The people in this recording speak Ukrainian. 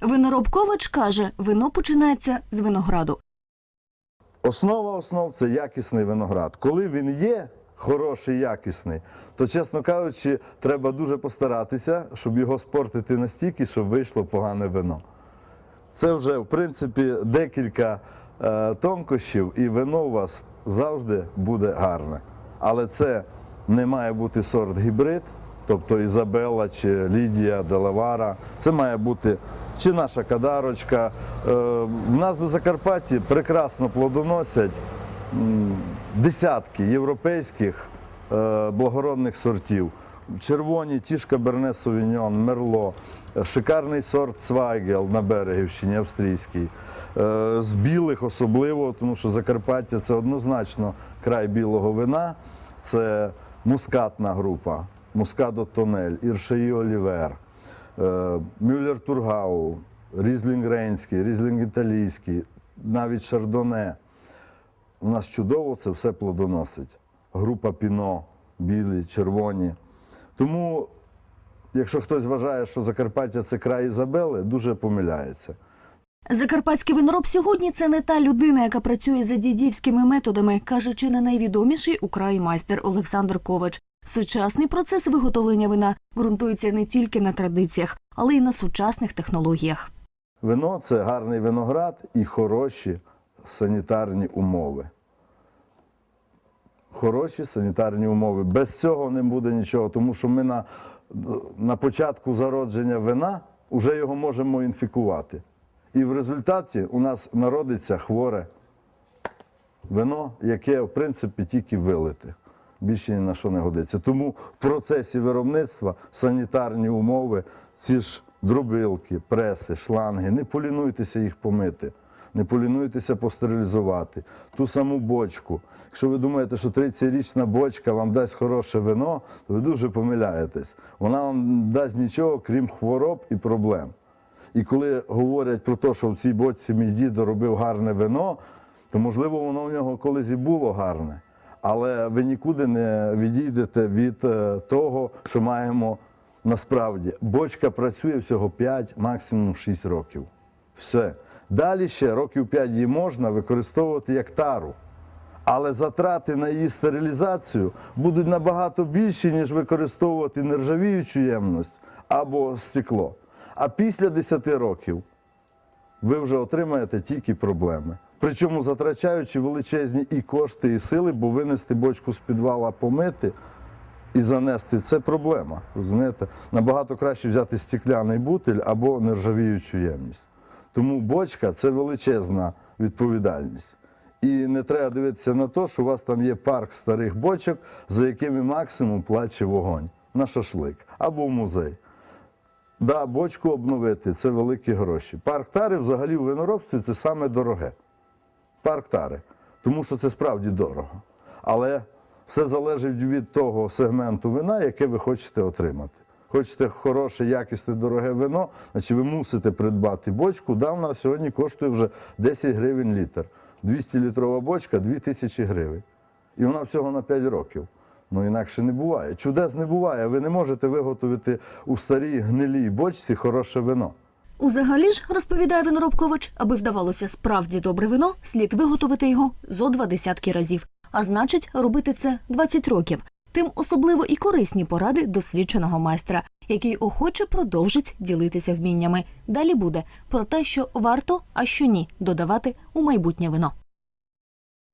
Винороб Ковач каже, вино починається з винограду. Основа основ це якісний виноград. Коли він є хороший, якісний, то, чесно кажучи, треба дуже постаратися, щоб його спортити настільки, щоб вийшло погане вино. Це вже, в принципі, декілька е, тонкощів, і вино у вас завжди буде гарне. Але це не має бути сорт гібрид, тобто Ізабелла чи Лідія, Делавара. Це має бути чи наша кадарочка. Е, в нас на Закарпатті прекрасно плодоносять десятки європейських е, благородних сортів. Червоні ті ж Каберне Совіньон, Мерло, е, шикарний сорт Цвайгел на Берегівщині, австрійський. З білих особливо, тому що Закарпаття це однозначно край білого вина. Це мускатна група, Мускадо Тонель, Іршеї Олівер, е, Мюллер Тургау, Різлінг Рейнський, Різлінг Італійський, навіть Шардоне. У нас чудово це все плодоносить. Група піно, білі, червоні. Тому, якщо хтось вважає, що Закарпаття це край Ізабели, дуже помиляється. Закарпатський винороб сьогодні це не та людина, яка працює за дідівськими методами, каже чи не найвідоміший у майстер Олександр Ковач. Сучасний процес виготовлення вина ґрунтується не тільки на традиціях, але й на сучасних технологіях. Вино це гарний виноград і хороші санітарні умови. Хороші санітарні умови. Без цього не буде нічого, тому що ми на, на початку зародження вина вже його можемо інфікувати. І в результаті у нас народиться хворе вино, яке, в принципі, тільки вилите. Більше ні на що не годиться. Тому в процесі виробництва санітарні умови, ці ж дробилки, преси, шланги, не полінуйтеся їх помити, не полінуйтеся постерилізувати. Ту саму бочку. Якщо ви думаєте, що 30-річна бочка вам дасть хороше вино, то ви дуже помиляєтесь. Вона вам дасть нічого, крім хвороб і проблем. І коли говорять про те, що в цій бочці мій дідо робив гарне вино, то можливо воно в нього колись і було гарне. Але ви нікуди не відійдете від е, того, що маємо насправді. Бочка працює всього 5, максимум 6 років. Все. Далі ще років 5 її можна використовувати як тару. Але затрати на її стерилізацію будуть набагато більші, ніж використовувати нержавіючу ємність або стекло. А після 10 років ви вже отримаєте тільки проблеми. Причому затрачаючи величезні і кошти, і сили, бо винести бочку з підвала, помити і занести це проблема. Розумієте? Набагато краще взяти стекляний бутиль або нержавіючу ємність. Тому бочка це величезна відповідальність. І не треба дивитися на те, що у вас там є парк старих бочок, за якими максимум плаче вогонь на шашлик або в музей. Да, бочку обновити це великі гроші. Парк тари взагалі в виноробстві це саме дороге. Парк тари. Тому що це справді дорого. Але все залежить від того сегменту вина, яке ви хочете отримати. Хочете хороше, якісне, дороге вино, значить ви мусите придбати бочку. Да, вона сьогодні коштує вже 10 гривень літр. 200-літрова бочка 2000 гривень. І вона всього на 5 років. Ну інакше не буває. Чудес не буває. Ви не можете виготовити у старій гнилій бочці хороше вино. Узагалі ж, розповідає Виноробкович, аби вдавалося справді добре вино, слід виготовити його зо два десятки разів. А значить, робити це 20 років. Тим особливо і корисні поради досвідченого майстра, який охоче продовжить ділитися вміннями. Далі буде про те, що варто, а що ні, додавати у майбутнє вино.